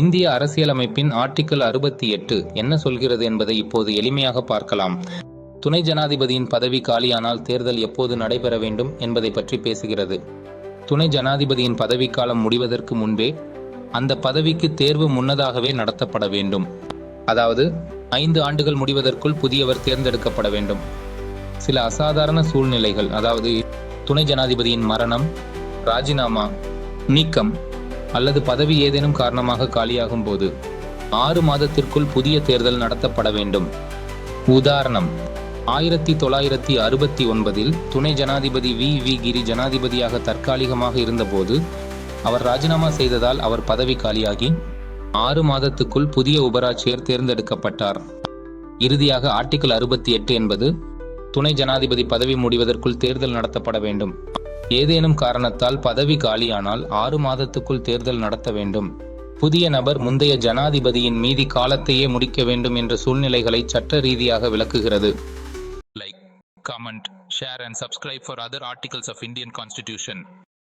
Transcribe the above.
இந்திய அரசியலமைப்பின் ஆர்டிக்கிள் அறுபத்தி எட்டு என்ன சொல்கிறது என்பதை இப்போது எளிமையாக பார்க்கலாம். துணை ஜனாதிபதியின் பதவி காலியானால் தேர்தல் எப்போது நடைபெற வேண்டும் என்பதை பற்றி பேசுகிறது. துணை ஜனாதிபதியின் பதவிக்காலம் முடிவதற்கு முன்பே அந்த பதவிக்கு தேர்வு முன்னதாகவே நடத்தப்பட வேண்டும். அதாவது ஐந்து ஆண்டுகள் முடிவதற்குள் புதியவர் தேர்ந்தெடுக்கப்பட வேண்டும். சில அசாதாரண சூழ்நிலைகள் அதாவது துணை ஜனாதிபதியின் மரணம் ராஜினாமா நீக்கம் அல்லது பதவி ஏதேனும் காரணமாக காலியாகும் போது ஆறு மாதத்திற்குள் புதிய தேர்தல் நடத்தப்பட வேண்டும். உதாரணம் ஆயிரத்தி தொள்ளாயிரத்தி அறுபத்தி ஒன்பதில் துணை ஜனாதிபதி வி. வி. கிரி ஜனாதிபதியாக தற்காலிகமாக இருந்தபோது அவர் ராஜினாமா செய்ததால் அவர் பதவி காலியாகி ஆறு மாதத்துக்குள் புதிய உபராட்சியர் தேர்ந்தெடுக்கப்பட்டார். இறுதியாக ஆர்டிகிள் அறுபத்தி எட்டு என்பது துணை ஜனாதிபதி பதவி முடிவதற்குள் தேர்தல் நடத்தப்பட வேண்டும். ஏதேனும் காரணத்தால் பதவி காலியானால் ஆறு மாதத்துக்குள் தேர்தல் நடத்த வேண்டும். புதிய நபர் முந்தைய ஜனாதிபதியின் மீதி காலத்தையே முடிக்க வேண்டும் என்ற சூழ்நிலைகளை சட்ட ரீதியாக விளக்குகிறது. Like comment share and subscribe for other articles of Indian constitution